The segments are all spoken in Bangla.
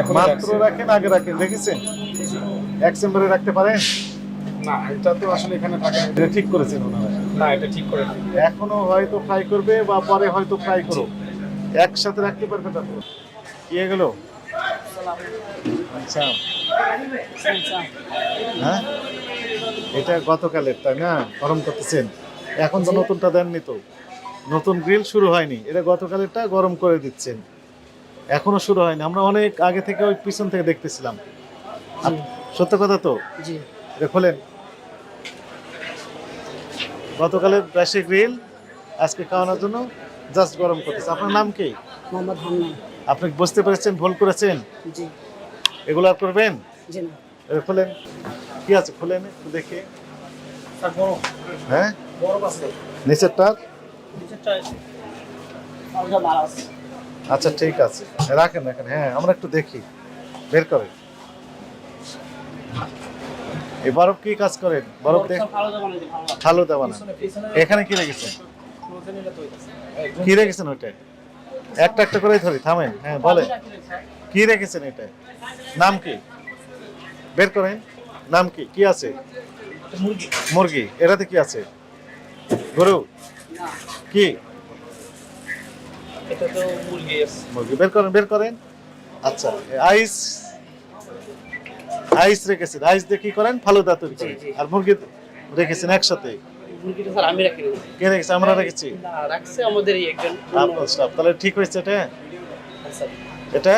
এখন মাত্র রাখেন আগে রাখেন দেখেছেন? এক চেম্বারে রাখতে পারেন? না এটা তো আসলে এখানে থাকে এটা ঠিক করেছেন ওনারা না এটা ঠিক করে। এখনও হয়তো ফ্রাই করবে বা পরে হয়তো ফ্রাই করো একসাথে রাখতে পারবে না তো কি গেল? আচ্ছা। হ্যাঁ? এটা গতকালের তাই না? গরম করতেছেন। এখন তো নতুনটা দেননি তো। নতুন গ্রিল শুরু হয়নি। এটা গতকালেরটা গরম করে দিচ্ছেন। এখনও শুরু হয়নি। আমরা অনেক আগে থেকে ওই পিছন থেকে দেখতেছিলাম। সত্য কথা তো? জি। এটা খোলেন। গতকালের ব্যাসে গ্রিল আজকে খাওয়ানোর জন্য জাস্ট গরম করতেছে। আপনার নাম কি? মোহাম্মদ হান্নান। আপনি বুঝতে পেরেছেন ভুল করেছেন? জি। এগুলো আর করবেন? জি না। এটা খোলেন। কি আছে? খোলেন একটু দেখে। হ্যাঁ? আছে। নিচেরটা আলগা মারাস। আচ্ছা ঠিক আছে। রাখেন রাখেন। হ্যাঁ আমরা একটু দেখি। বের করেন। এই বরফ কি কাজ করেন? বরফ দেখ। ভালো দেওয়া না এখানে কি রেখেছেন? কি রেখেছেন ওইটায় একটা একটা করে ধরি, থামেন। হ্যাঁ বলে কি রেখেছেন এটা? নাম কি? বের করেন। নাম কি? কি আছে? মুরগি। এটাতে কি আছে? গরু? কি? এটা তো মুরগি আছে। মুরগি বের করেন বের করেন। আচ্ছা আইস আইস রেখেছেন। আইস দিয়ে কি করেন? ফালুদা তৈরি করেন। জি, জি। আর মুরগি রেখেছেন একসাথে? মুরগিটা স্যার আমি রাখি। কে রেখেছে? আমরা রেখেছি। না রাখছে আমাদের একজন। আপনার স্টাফ। তাহলে ঠিক হয়েছে এটা? আচ্ছা, এটা?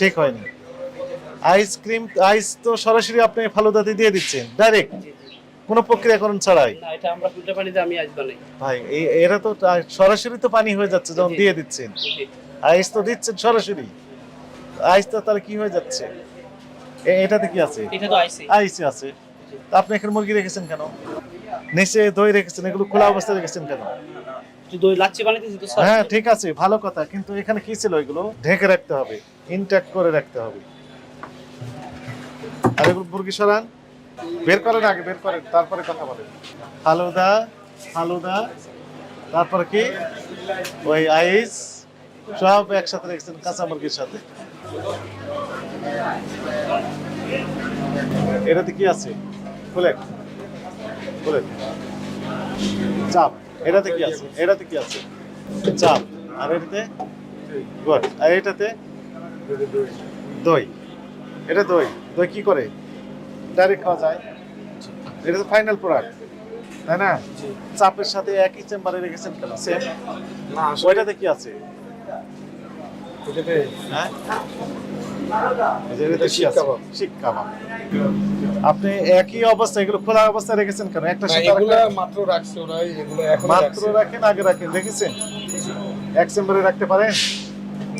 ঠিক হয়নি। আইসক্রিম আইস তো সরাসরি আপনি ফালুদাতে দিয়ে দিচ্ছেন। ডাইরেক্ট। কোনো প্রক্রিয়াকরণ ছাড়াই। না এটা আমরা ফিল্টার পানিতে আমি আজ বানাই। ভাই এরা তো সরাসরি তো পানি হয়ে যাচ্ছে যখন দিয়ে দিচ্ছেন। আইস তো দিচ্ছেন সরাসরি। আইস তো তাহলে কি হয়ে যাচ্ছে? এটাতে কি আছে? এটা তো আইসি। আইস আছে। আপনি এখানে মুরগি রেখেছেন কেন? নিচে দই রেখেছেন এগুলো খোলা অবস্থায় রেখেছেন কেন? দই লাচ্ছি বানাইতেছি তো হ্যাঁ ঠিক আছে ভালো কথা। কিন্তু এখানে কি ছিল এগুলো? ঢেকে রাখতে হবে ইনট্যাক্ট করে রাখতে হবে। আর এগুলো মুরগি সরান। বের করেন আগে, বের করেন, তারপরে কথা বলেন। ফালুদা ফালুদা তারপর কি? ওই আইস, সব একসাথে রেখেছেন কাঁচা মুরগির সাথে। এটাতে কি আছে? খুলেন খুলেন। চাপ, এটাতে কি আছে? এটাতে কি আছে? চাপ, আর এটাতে? গুড, আর এটাতে? দই, এটা দই দই কি করে? ডাইরেক্ট খাওয়া যায়। এটা তো ফাইনাল প্রোডাক্ট তাই না? চাপের সাথে একই চেম্বারে রেখেছেন কেন? সেম না ওইটাতে কি আছে? হ্যাঁ? আপনি একই অবস্থা এগুলো খোলা অবস্থায় রেখেছেন কেন? একটা মাত্র রাখছে ওরা এগুলো মাত্র রাখেন আগে রাখেন দেখেছেন? এক চেম্বারে রাখতে পারেন?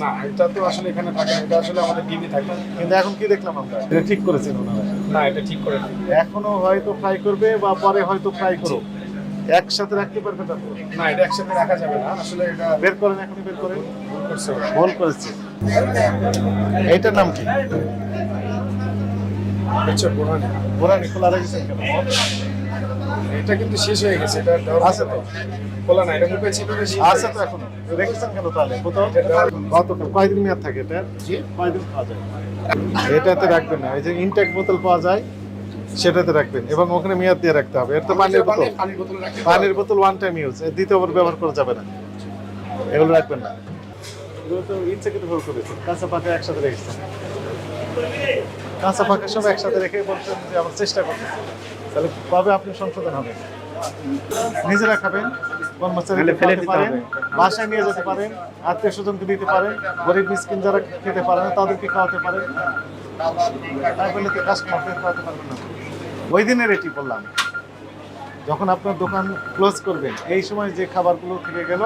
না এটা তো আসলে এখানে থাকে না। এটা আসলে আমাদের টিভি থাকে। কিন্তু এখন কি দেখলাম আমরা? এটা ঠিক করেছেন ওনারা না এটা ঠিক করে না। এখনও হয়তো ফ্রাই করবে বা পরে হয়তো ফ্রাই করো একসাথে রাখতে পারবে না না এটা একসাথে রাখা যাবে না আসলে এটা বের করেন এখনই বের করেন। ভুল করছে ওরা। ভুল করেছে। এইটার নাম কি? হচ্ছে বোরহানি। বোরানি খোলা রেখেছেন কেন? এটা কিন্তু শেষ হয়ে গেছে এটা আছে তো? খোলা না এটা মুখে বেশি আছে তো এখনও। রেখেছেন কেন তাহলে? কোথাও? গতকাল। কয়দিন মেয়াদ থাকে এটা? জি। কয়দিন পাওয়া যায়? এটাতে রাখবেন না। এই যে ইনটেক বোতল পাওয়া যায় সেটাতে রাখবেন। এবং ওখানে মেয়াদ দিয়ে রাখতে হবে। এটা তো পানির বোতল। পানির বোতল ওয়ান টাইম ইউজ দ্বিতীয়বার ব্যবহার করা যাবে না। এগুলো রাখবেন না। এগুলো তো ইচ্ছে ভুল করেছে কাঁচা পাকা একসাথে রেখেছেন। কাঁচা পাকা সব একসাথে রেখে বলছেন যে আমার চেষ্টা করতে তাহলে কবে আপনি সংশোধন হবে? নিজেরা খাবেন কর্মচারী ফেলে পারেন বাসায় নিয়ে যেতে পারেন আত্মীয় স্বজনকে দিতে পারেন গরিব মিসকিন যারা খেতে পারে না তাদেরকে খাওয়াতে পারেন। তাই বলে তো খাওয়াতে পারবেন না। ওই দিনের এটি বললাম। যখন আপনার দোকান ক্লোজ করবেন এই সময় যে খাবারগুলো থেকে গেল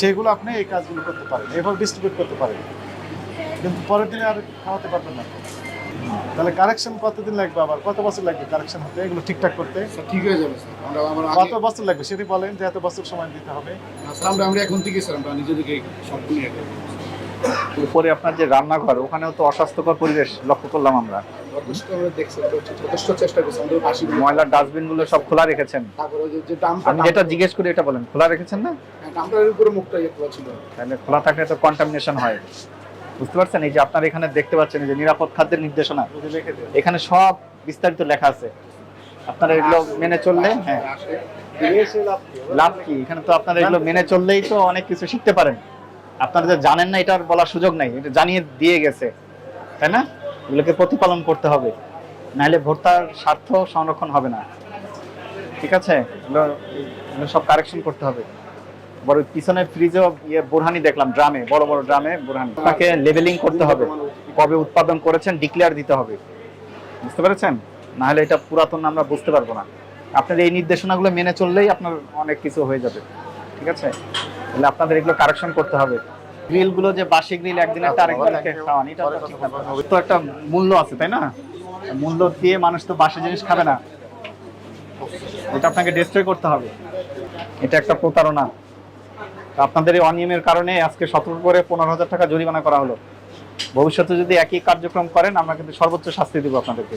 সেগুলো আপনি এই কাজগুলো করতে পারেন এভাবে ডিস্ট্রিবিউট করতে পারেন। কিন্তু পরের দিনে আর খাওয়াতে পারবেন না। তাহলে কারেকশন কতদিন লাগবে আবার? কত বছর লাগবে কারেকশন হতে? এগুলো ঠিকঠাক করতে? ঠিক হয়ে যাবে স্যার। আমরা আমরা কত বছর লাগবে? সেটি বলেন যে এত বছর সময় দিতে হবে। স্যার, আমরা আমরা এখন থেকে স্যার আমরা নিজেদেরকে সম্পূর্ণ। উপরে আপনার যে রান্নাঘর ওখানেও তো অস্বাস্থ্যকর পরিবেশ লক্ষ্য করলাম আমরা। ময়লার ডাস্টবিনগুলো সব খোলা রেখেছেন। তারপরে ওই যে- যে আমি যেটা জিজ্ঞেস করি এটা বলেন খোলা রেখেছেন না? মুখটা ইয়ে ছিল। তাহলে খোলা থাকলে তো কন্টামিনেশন হয়। বুঝতে পারছেন? এই যে আপনারা এখানে দেখতে পাচ্ছেন যে নিরাপদ খাদ্যের নির্দেশনা এখানে সব বিস্তারিত লেখা আছে। আপনারা এগুলো মেনে চললে হ্যাঁ। লাভ কি? এখানে তো আপনারা এগুলো মেনে চললেই তো অনেক কিছু শিখতে পারেন। আপনারা যে জানেন না এটার বলার সুযোগ নাই। এটা জানিয়ে দিয়ে গেছে। তাই না? এগুলোকে প্রতিপালন করতে হবে। নাহলে ভোক্তার স্বার্থ সংরক্ষণ হবে না। ঠিক আছে? এগুলো সব কারেকশন করতে হবে। বড় পিছনে ইয়ে দেখলাম, ড্রামে, বড় বড় ড্রামে তাকে লেভেলিং করতে হবে। কবে উৎপাদন করেছেন ডিক্লেয়ার দিতে হবে। বুঝতে পেরেছেন? এটা পুরাতন, আমরা বুঝতে পারব না। আপনার এই নির্দেশনাগুলো মেনে চললেই আপনার অনেক কিছু হয়ে যাবে। ঠিক আছে? তাহলে আপনাদের এগুলো কারেকশন করতে হবে। গ্রিলগুলো যে বাসি গ্রিল এটা তো একটা মূল্য আছে, তাই না? মূল্য দিয়ে মানুষ তো বাসি জিনিস খাবে না। এটা আপনাকে ডিস্ট্রয় করতে হবে। এটা একটা প্রতারণা। আপনাদের এই অনিয়মের কারণে আজকে সতর্ক করে পনেরো হাজার টাকা জরিমানা করা হলো। ভবিষ্যতে যদি একই কার্যক্রম করেন, আমরা কিন্তু সর্বোচ্চ শাস্তি দেবো আপনাদেরকে।